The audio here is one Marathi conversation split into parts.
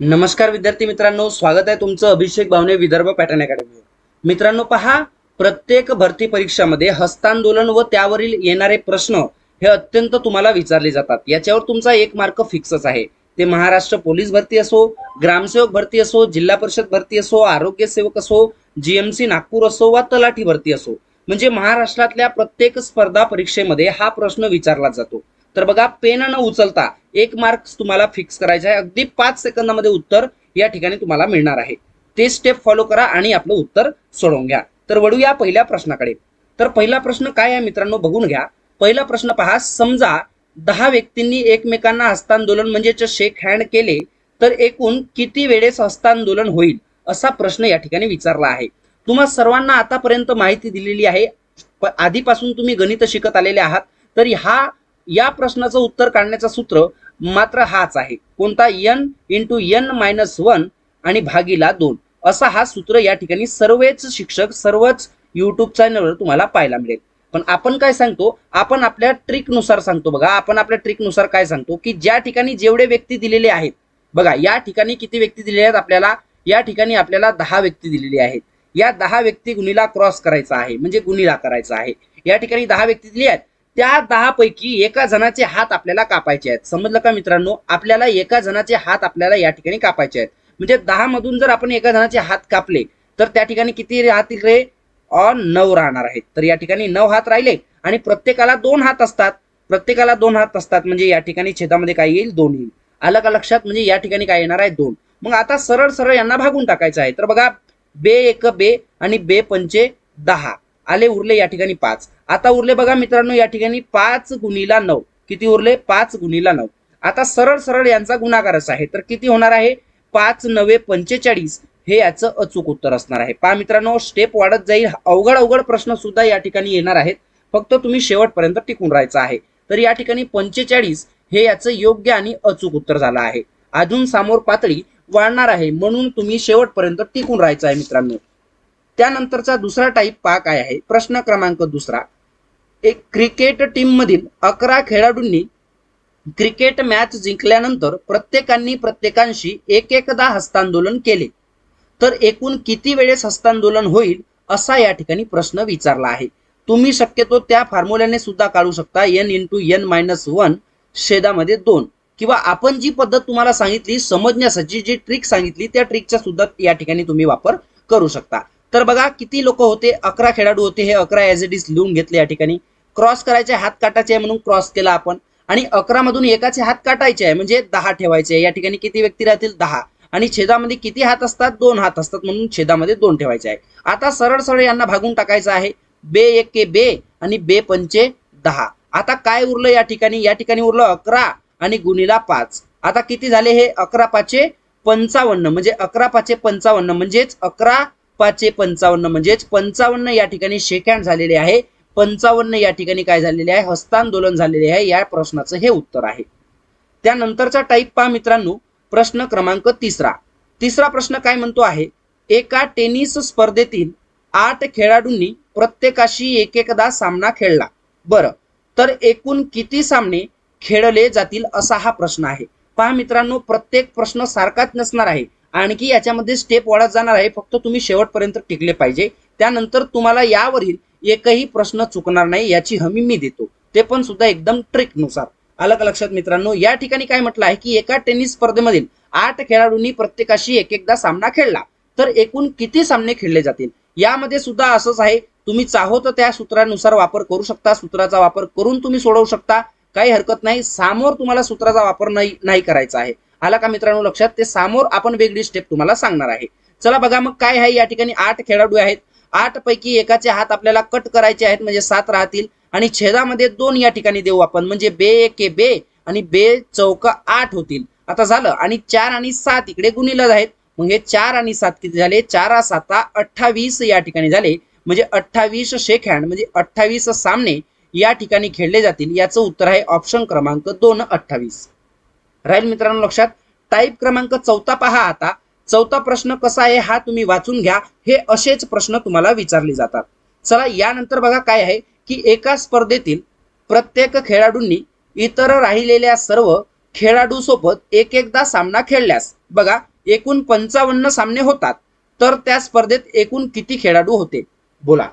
नमस्कार विद्यार्थी मित्रांनो स्वागत आहे तुमचं अभिषेक भावने विदर्भ पॅटर्न अकॅडमी मित्रांनो पहा प्रत्येक भरती परीक्षामध्ये हस्तांदोलन व त्यावरील येणारे प्रश्न हे अत्यंत तुम्हाला विचारले जातात. याच्यावर तुमचा एक मार्क फिक्सच आहे. ते महाराष्ट्र पोलीस भरती असो ग्रामसेवक भरती असो जिल्हा परिषद भरती असो आरोग्य सेवक असो जीएमसी नागपूर असो वा तलाठी भरती असो म्हणजे महाराष्ट्रातल्या प्रत्येक स्पर्धा परीक्षेमध्ये हा प्रश्न विचारला जातो. तर बघा पेन न उचलता एक मार्क्स तुम्हाला फिक्स करायचा आहे. अगदी पाच सेकंदामध्ये उत्तर या ठिकाणी तुम्हाला मिळणार आहे. ते स्टेप फॉलो करा आणि आपलं उत्तर सोडवून घ्या. तर वळूया पहिल्या प्रश्नाकडे. तर पहिला प्रश्न काय आहे मित्रांनो? बघून घ्या. पहिला प्रश्न पहा. समजा दहा व्यक्तींनी एकमेकांना हस्तांदोलन म्हणजेच शेक हँड केले तर एकूण किती वेळेस हस्तांदोलन होईल? असा प्रश्न या ठिकाणी विचारला आहे. तुम्हा सर्वांना आतापर्यंत माहिती दिलेली आहे. आधीपासून तुम्ही गणित शिकत आलेले आहात. तर हा या प्रश्नाचं उत्तर काढण्याचं सूत्र मात्र हाच आहे. कोणता n into n minus one आणि भागीला दोन. असा हा सूत्र या ठिकाणी सर्वच शिक्षक सर्वच युट्यूब चॅनलवर तुम्हाला पाहायला मिळेल. पण आपण काय सांगतो? आपण आपल्या ट्रिकनुसार सांगतो बघा. आपण आपल्या ट्रिकनुसार काय सांगतो? की ज्या ठिकाणी जेवढे व्यक्ती दिलेले आहेत बघा या ठिकाणी किती व्यक्ती दिलेले आहेत आपल्याला? या ठिकाणी आपल्याला दहा व्यक्ती दिलेली आहेत. या दहा व्यक्ती गुणीला क्रॉस करायचा आहे. म्हणजे गुणीला करायचा आहे. या ठिकाणी दहा व्यक्ती दिली आहेत. त्या दहा पैकी एका जणाचे हात आपल्याला कापायचे आहेत. समजलं का मित्रांनो? आपल्याला एका जणाचे हात आपल्याला या ठिकाणी कापायचे आहेत. म्हणजे दहा मधून जर आपण एका जणाचे हात कापले तर त्या ठिकाणी किती राहतील रे? ऑन नऊ राहणार आहेत. तर या ठिकाणी नऊ हात राहिले आणि प्रत्येकाला दोन हात असतात. प्रत्येकाला दोन हात असतात म्हणजे या ठिकाणी छेदामध्ये काय येईल? दोन येईल. आलं का लक्षात? म्हणजे या ठिकाणी काय येणार आहे? दोन. मग आता सरळ सरळ यांना भागून टाकायचं आहे. तर बघा बे एक बे आणि बे पंचे दहा. आले उरले या ठिकाणी पाच. आता उरले बघा मित्रांनो या ठिकाणी पाच गुणीला नऊ. किती उरले? पाच गुणीला नऊ. आता सरळ सरळ यांचा गुणाकारच आहे. तर किती होणार आहे? पाच नवे पंचेचाळीस हे याचं अचूक उत्तर असणार आहे. पहा मित्रांनो स्टेप वाढत जाईल. अवघड अवघड प्रश्न सुद्धा या ठिकाणी येणार आहेत. फक्त तुम्ही शेवटपर्यंत टिकून राहायचं आहे. तर या ठिकाणी पंचेचाळीस हे याचं योग्य आणि अचूक उत्तर झालं आहे. अजून समोर पातळी वाढणार आहे. म्हणून तुम्ही शेवटपर्यंत टिकून राहायचं आहे मित्रांनो. त्यानंतरचा दुसरा टाईप पहा काय आहे. प्रश्न क्रमांक दुसरा. एक क्रिकेट टीम मधील अकरा खेळाडूंनी क्रिकेट मॅच जिंकल्यानंतर प्रत्येकांनी प्रत्येकांशी एक एकदा हस्तांदोलन केले. तर एकूण किती वेळेस हस्तांदोलन होईल असा या ठिकाणी प्रश्न विचारला आहे. तुम्ही शक्यतो त्या फॉर्म्युल्याने सुद्धा काढू शकता. N into n minus one शेदामध्ये दोन. किंवा आपण जी पद्धत तुम्हाला सांगितली समजण्यासाठी जी ट्रिक सांगितली त्या ट्रिकचा सुद्धा या ठिकाणी तुम्ही वापर करू शकता. तर बघा किती लोक होते? अकरा खेळाडू होते हे अकरा एज इट इज लिहून घेतले या ठिकाणी. क्रॉस करायचे हात काटायचे आहे म्हणून क्रॉस केला आपण. आणि अकरा मधून एकाचे हात काटायचे आहे म्हणजे दहा ठेवायचे या ठिकाणी किती व्यक्ती राहतील? दहा. आणि छेदामध्ये किती हात असतात? दोन हात असतात म्हणून छेदामध्ये दोन ठेवायचे आहे. आता सरळ सरळ यांना भागून टाकायचं आहे. बे एक के बे आणि बे पंचे दहा. आता काय उरलं या ठिकाणी? या ठिकाणी उरलं अकरा आणि गुणीला पाच. आता किती झाले हे? अकरा पाचे पंचावन्न. म्हणजे अकरा पाचे पंचावन्न म्हणजेच अकरा पाचशे पंचावन्न म्हणजेच पंचावन्न या ठिकाणी शेकॅन झालेले आहे. पंचावन्न या ठिकाणी काय झालेले आहे? हस्तांदोलन झालेले आहे. या प्रश्नाचं हे उत्तर आहे. त्यानंतरचा टाईप पहा मित्रांनो. प्रश्न क्रमांक तिसरा. तिसरा प्रश्न काय म्हणतो आहे? एका टेनिस स्पर्धेतील आठ खेळाडूंनी प्रत्येकाशी एक एकदा सामना खेळला. बरं. तर एकूण किती सामने खेळले जातील असा हा प्रश्न आहे. पहा मित्रांनो प्रत्येक प्रश्न सारखाच नसणार आहे. आणखी याच्यामध्ये स्टेप वाढत जाणार आहे. फक्त तुम्ही शेवटपर्यंत टिकले पाहिजे. त्यानंतर तुम्हाला यावरील एकही प्रश्न चुकणार नाही याची हमी मी देतो. ते पण सुद्धा एकदम ट्रिकनुसार आलं का लक्षात मित्रांनो या ठिकाणी काय म्हटलं आहे की एका टेनिस स्पर्धेमधील आठ खेळाडूंनी प्रत्येकाशी एक एकदा सामना खेळला. तर एकूण किती सामने खेळले जातील? यामध्ये सुद्धा असंच आहे. तुम्ही चाहो तर त्या सूत्रानुसार वापर करू शकता. सूत्राचा वापर करून तुम्ही सोडवू शकता. काही हरकत नाही. सामोर तुम्हाला सूत्राचा वापर नाही नाही करायचा आहे. आला का मित्रांनो लक्षात? ते समोर आपण वेगळी स्टेप तुम्हाला सांगणार आहे. चला बघा मग काय आहे या ठिकाणी आठ खेळाडू आहेत. आठ पैकी एकाचे हात आपल्याला कट करायचे आहेत म्हणजे सात राहतील. आणि छेदामध्ये दोन या ठिकाणी देऊ आपण म्हणजे बे एके बे आणि बे चौक आठ होतील. आता झालं आणि चार आणि सात इकडे गुणिलं आहेत. मग हे चार आणि सात किती झाले? चार साता अठ्ठावीस या ठिकाणी झाले. म्हणजे अठ्ठावीस शेक हँड म्हणजे अठ्ठावीस सामने या ठिकाणी खेळले जातील. याचं उत्तर आहे ऑप्शन क्रमांक दोन अठ्ठावीस. राहील मित्रांनो लक्षात? टाईप क्रमांक चौथा पहा आता. चौथा प्रश्न कसा आहे हा तुम्ही वाचून घ्या. हे असेच प्रश्न तुम्हाला विचारले जातात. चला यानंतर बघा काय आहे की एका स्पर्धेतील प्रत्येक खेळाडूंनी इतर राहिलेल्या सर्व खेळाडू सोबत एक एकदा सामना खेळल्यास बघा एकूण पंचावन्न सामने होतात. तर त्या स्पर्धेत एकूण किती खेळाडू होते? बोला.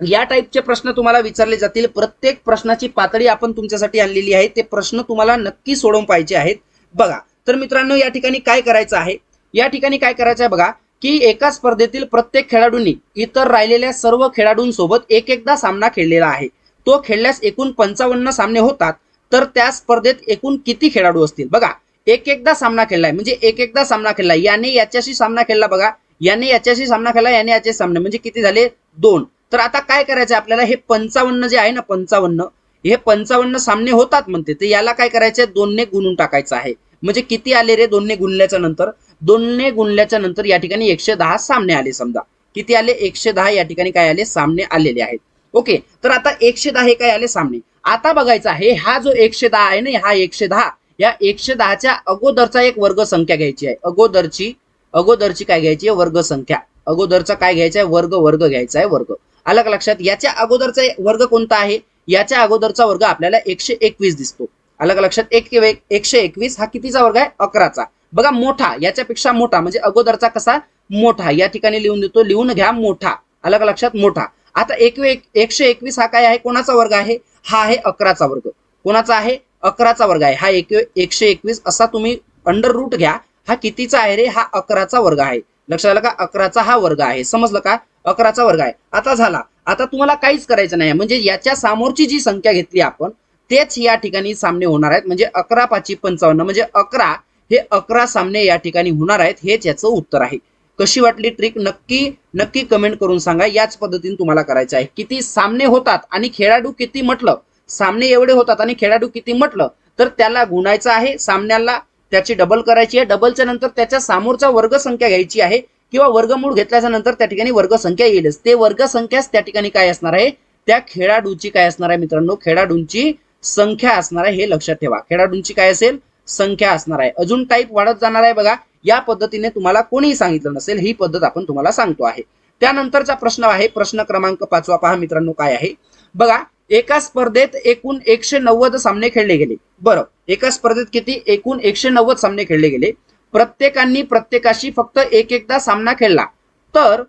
या टाईपचे प्रश्न तुम्हाला विचारले जातील. प्रत्येक प्रश्नाची पातळी आपण तुमच्यासाठी आणलेली आहे. ते प्रश्न तुम्हाला नक्की सोडवून पाहिजे आहेत. बघा तर मित्रांनो या ठिकाणी काय करायचं आहे? या ठिकाणी काय करायचं आहे बघा की एका स्पर्धेतील प्रत्येक खेळाडूंनी इतर राहिलेल्या सर्व खेळाडूंसोबत एक एकदा सामना खेळलेला आहे. तो खेळल्यास एकूण पंचावन्न सामने होतात. तर त्या स्पर्धेत एकूण किती खेळाडू असतील? बघा एक एकदा सामना खेळलाय म्हणजे एक एकदा सामना खेळलाय. याने याच्याशी सामना खेळला बघा. याने याच्याशी सामना खेळला याने याचे सामना. म्हणजे किती झाले? दोन. तर आता काय करायचं आपल्याला? हे पंचावन्न जे आहे ना पंचावन्न हे पंचावन्न सामने होतात म्हणते. तर याला काय करायचं दोनने गुणून टाकायचं आहे. म्हणजे किती आले रे दोनने गुणल्याच्या नंतर? दोनने गुणल्याच्या नंतर या ठिकाणी एकशे दहा सामने आले समजा. किती आले? एकशे दहा या ठिकाणी काय आले? सामने आलेले आहेत. ओके तर आता एकशे दहा हे काय आले? सामने. आता बघायचं आहे हा जो एकशे दहा आहे ना हा एकशे दहा या एकशे दहाच्या अगोदरचा एक वर्ग संख्या घ्यायची आहे. अगोदरची अगोदरची काय घ्यायची आहे? वर्ग संख्या. अगोदरचा काय घ्यायचा आहे? वर्ग वर्ग घ्यायचा आहे वर्ग. आलं का लक्षात? याच्या अगोदरचा वर्ग कोणता आहे? याच्या अगोदरचा वर्ग आपल्याला एकशे एकवीस दिसतो. आलं का लक्षात? एक एकशे एकवीस हा कितीचा वर्ग आहे? अकराचा. बघा मोठा याच्यापेक्षा मोठा म्हणजे अगोदरचा कसा? मोठा. या ठिकाणी लिहून देतो लिहून घ्या मोठा. आलं का लक्षात? मोठा. आता एक एकशे एकवीस हा काय आहे? कोणाचा वर्ग आहे? हा आहे अकराचा वर्ग. कोणाचा आहे? अकराचा वर्ग आहे. हा एक एकशे एकवीस असा तुम्ही अंडर रूट घ्या. हा कितीचा आहे रे? हा अकराचा वर्ग आहे. लक्षात आलं का? अकराचा हा वर्ग आहे. समजलं का? अकराचा वर्ग आहे. आता झाला. आता तुम्हाला काहीच करायचं नाही. म्हणजे याच्या समोरची जी संख्या घेतली आपण तेच या ठिकाणी सामने होणार आहेत. म्हणजे अकरा पाची पंचावन्न. म्हणजे अकरा हे अकरा सामने या ठिकाणी होणार आहेत हेच याचं उत्तर आहे. कशी वाटली ट्रिक नक्की नक्की कमेंट करून सांगा. याच पद्धतीने तुम्हाला करायचं आहे. किती सामने होतात आणि खेळाडू किती म्हटलं? सामने एवढे होतात आणि खेळाडू किती म्हटलं? तर त्याला गुणायचं आहे. सामन्याला त्याची डबल करायची आहे. डबलच्या नंतर त्याच्या समोरचा वर्ग संख्या घ्यायची आहे. किंवा वर्गमूळ घेतल्याच्या नंतर त्या ठिकाणी वर्गसंख्या येईलच. ते वर्गसंख्याच त्या ठिकाणी काय असणार आहे? त्या खेळाडूची काय असणार आहे मित्रांनो? खेळाडूंची संख्या असणार आहे हे लक्षात ठेवा. खेळाडूंची काय असेल? संख्या असणार आहे. अजून टाईप वाढत जाणार आहे बघा. या पद्धतीने तुम्हाला कोणीही सांगितलं नसेल ही पद्धत आपण तुम्हाला सांगतो आहे. त्यानंतरचा प्रश्न आहे प्रश्न क्रमांक पाचवा. पहा मित्रांनो काय आहे. बघा एका स्पर्धेत एकूण एकशे नव्वद सामने खेळले गेले. बरं एका स्पर्धेत किती? एकूण एकशे नव्वद सामने खेळले गेले. प्रत्येकांनी प्रत्येकाशी फक्त एक एकदा सामना खेळला तर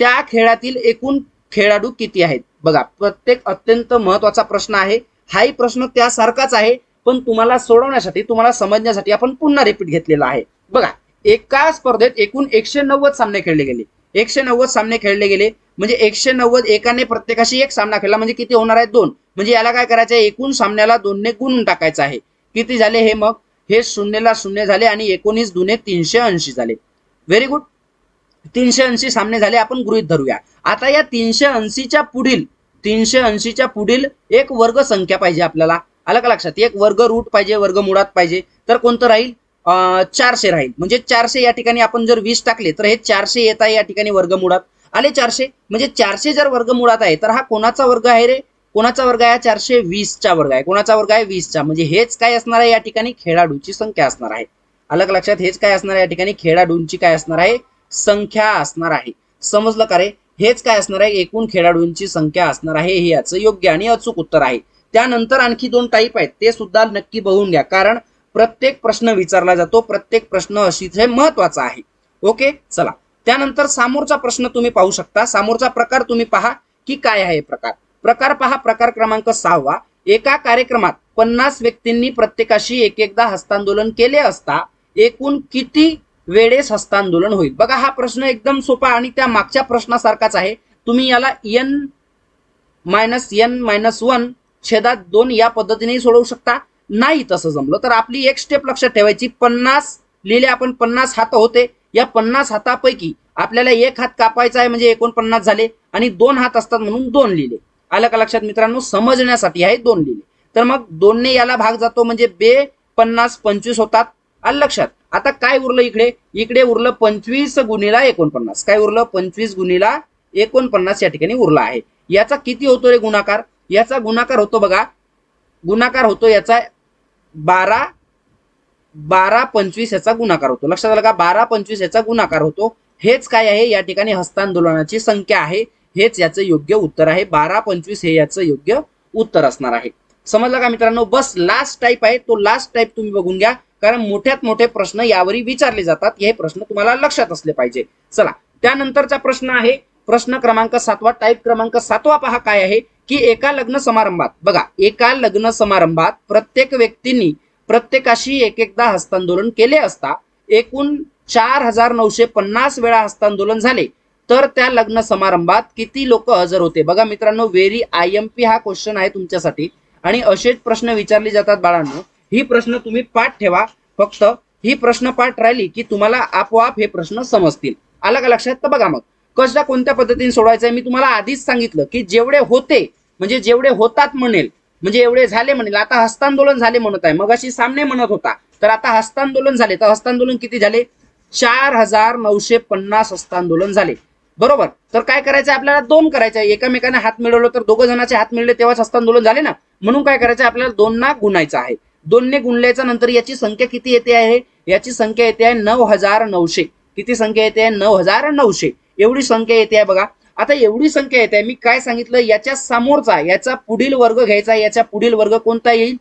त्या खेळातील एकूण खेळाडू किती आहेत? बघा प्रत्येक अत्यंत महत्त्वाचा प्रश्न आहे. हाही प्रश्न त्यासारखाच आहे पण तुम्हाला सोडवण्यासाठी तुम्हाला समजण्यासाठी आपण पुन्हा रिपीट घेतलेला आहे. बघा एका स्पर्धेत एकूण एकशे नव्वद सामने खेळले गेले. एकशे नव्वद सामने खेळले गेले म्हणजे एकशे नव्वद एकाने प्रत्येकाशी एक सामना खेळला म्हणजे किती होणार आहे? दोन. म्हणजे याला काय करायचं आहे? एकूण सामन्याला दोनने गुणून टाकायचं आहे. किती झाले हे मग? हे शून्यला शून्य झाले आणि एकोणीस दुने तीनशे ऐंशी झाले. व्हेरी गुड तीनशे ऐंशी सामने झाले. आपण गृहित धरूया. आता या तीनशे ऐंशीच्या पुढील तीनशे ऐंशीच्या पुढील एक वर्ग संख्या पाहिजे आपल्याला. आलं का लक्षात? एक वर्ग रूट पाहिजे वर्ग मुळात पाहिजे. तर कोणतं राहील? चारशे राहील. म्हणजे चारशे या ठिकाणी आपण जर वीस टाकले तर हे चारशे येत आहे या ठिकाणी वर्गमुळात आले चारशे? म्हणजे चारशे जर वर्गमुळात आहे तर हा कोणाचा वर्ग आहे रे? कोणाचा वर्ग आहे? चारशे वीसचा वर्ग आहे. कोणाचा वर्ग आहे? वीसचा म्हणजे हेच काय असणार आहे या ठिकाणी? खेळाडूची संख्या असणार आहे. अलग लक्षात हेच काय असणार आहे या ठिकाणी? खेळाडूंची काय असणार आहे? संख्या असणार आहे. समजलं का रे? हेच काय असणार आहे? एकूण खेळाडूंची संख्या असणार आहे. हे याचं योग्य आणि अचूक उत्तर आहे. त्यानंतर आणखी दोन टाईप आहेत. ते सुद्धा नक्की बघून घ्या. कारण प्रत्येक प्रश्न विचारला जातो. प्रत्येक प्रश्न अशी महत्त्वाचा आहे. ओके? चला. त्यानंतर समोरचा प्रश्न तुम्ही पाहू शकता. समोरचा प्रकार तुम्ही पहा की काय आहे प्रकार. प्रकार पहा प्रकार क्रमांक सहावा. एका कार्यक्रमात पन्नास व्यक्तींनी प्रत्येकाशी एक एकदा हस्तांदोलन केले असता एकूण किती वेळेस हस्तांदोलन होईल? बघा हा प्रश्न एकदम सोपा आणि त्या मागच्या प्रश्नासारखाच आहे. तुम्ही याला n minus n minus one छेदात दोन या पद्धतीने सोडवू शकता. नाही तसं जमलं तर आपली एक स्टेप लक्षात ठेवायची. पन्नास लिहिले आपण पन्नास हात होते. या पन्नास हातापैकी आपल्याला एक हात कापायचा आहे म्हणजे एकोणपन्नास झाले आणि दोन हात असतात म्हणून दोन लिहिले. आलं का लक्षात मित्रांनो समजण्यासाठी आहे दोन लिहिले तर मग दोनने याला भाग जातो म्हणजे बे पन्नास पंचवीस होतात आलं लक्षात. आता काय उरलं इकडे? इकडे उरलं पंचवीस गुणीला एकोणपन्नास. काय उरलं? पंचवीस गुणीला एकोणपन्नास या ठिकाणी उरला आहे. याचा किती होतो रे गुणाकार? याचा गुणाकार होतो बघा. गुणाकार होतो याचा बारा बारा पंचवीस याचा गुणाकार होतो. लक्षात आलं का? बारा पंचवीस याचा गुणाकार होतो. हेच काय आहे? या ठिकाणी हस्तांदोलनाची संख्या आहे. हेच याचं योग्य उत्तर आहे. बारा पंचवीस हे याचं योग्य उत्तर असणार आहे. समजलं का मित्रांनो? बस लास्ट टाईप आहे. तो लास्ट टाईप तुम्ही बघून घ्या. कारण मोठ्यात मोठे प्रश्न यावरी विचारले जातात. हे प्रश्न तुम्हाला लक्षात असले पाहिजे. चला त्यानंतरचा प्रश्न आहे. प्रश्न क्रमांक सातवा टाईप क्रमांक सातवा पहा काय आहे. की एका लग्न समारंभात बघा एका लग्न समारंभात प्रत्येक व्यक्तींनी प्रत्येकाशी एक एकदा हस्तांदोलन केले असता एकूण चार हजार नऊशे पन्नास वेळा हस्तांदोलन झाले. तर त्या लग्न समारंभात किती लोक हजर होते? बघा मित्रांनो व्हेरी आय एम पी हा क्वेश्चन आहे तुमच्यासाठी. आणि असेच प्रश्न विचारले जातात बाळांनो. ही प्रश्न तुम्ही पाठ ठेवा. फक्त ही प्रश्न पाठ राहिली की तुम्हाला आपोआप हे प्रश्न समजतील. आला का लक्षात? तर बघा मग. कशा कोणत्या पद्धतीने सोडवायचं आहे मी तुम्हाला आधीच सांगितलं की जेवढे होते म्हणजे जेवढे होतात म्हणेल म्हणजे एवढे झाले म्हणेल आता हस्तांदोलन झाले म्हणत आहे. मग अशी सामने म्हणत होता. तर आता हस्तांदोलन झाले. तर हस्तांदोलन किती झाले? चार हजार नऊशे पन्नास हस्तांदोलन झाले. बरोबर. तर काय करायचं आपल्याला दोन करायचं आहे एकामेकांना हात मिळवलं तर दोघं जणांचे हात मिळले तेव्हाच हस्तांदोलन झाले ना? म्हणून काय करायचं आपल्याला आपल्याला दोनना गुणायचं आहे. दोनने गुणल्याच्या नंतर याची संख्या किती येते आहे? याची संख्या येते आहे नऊ हजार नऊशे किती संख्या येते आहे? नऊ हजार नऊशे एवढी संख्या येते आहे बघा. आता एवढी संख्या येते मी काय सांगितलं? याच्या समोरचा याचा पुढील वर्ग घ्यायचा याच्या पुढील वर्ग कोणता येईल?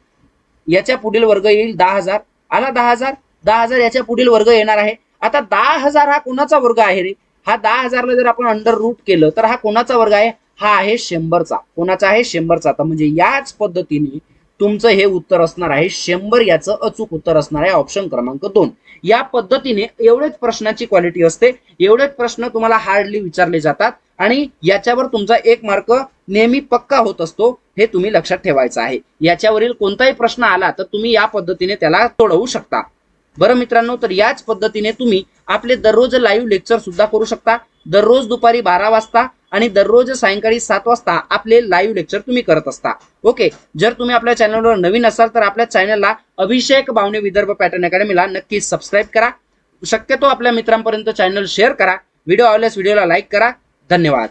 याच्या पुढील वर्ग येईल दहा हजार आला दहा हजार दहा हजार याच्या पुढील वर्ग येणार आहे. आता दहा हजार हा कोणाचा वर्ग आहे रे? हा दहा हजारला जर आपण अंडर रूट केलं तर हा कोणाचा वर्ग आहे? हा आहे शंभरचा. कोणाचा आहे? शंभरचा. तर म्हणजे याच पद्धतीने तुमचं हे उत्तर असणार आहे. शंभर याचं अचूक उत्तर असणार आहे ऑप्शन क्रमांक दोन. या पद्धतीने एवढेच प्रश्नाची क्वालिटी असते. एवढेच प्रश्न तुम्हाला हार्डली विचारले जातात आणि याच्यावर तुमचा एक मार्क नेहमी पक्का होत असतो हे तुम्ही लक्षात ठेवायचं आहे. याच्यावरील कोणताही प्रश्न आला तर तुम्ही या पद्धतीने त्याला सोडवू शकता. बरं मित्रांनो तर याच पद्धतीने तुम्ही आपले दररोज लाईव्ह लेक्चर सुद्धा करू शकता. दररोज दुपारी बारा वाजता आणि दररोज सायंकाळी सात वाजता आपले लाईव्ह लेक्चर तुम्ही करत असता. ओके जर तुम्ही आपल्या चॅनलवर नवीन असाल तर आपल्या चॅनलला अभिषेक बावणे विदर्भ पॅटर्न अकॅडमीला नक्की सबस्क्राईब करा. शक्यतो आपल्या मित्रांपर्यंत चॅनल शेअर करा. व्हिडिओ आवडल्यास व्हिडिओला लाईक करा. धन्यवाद.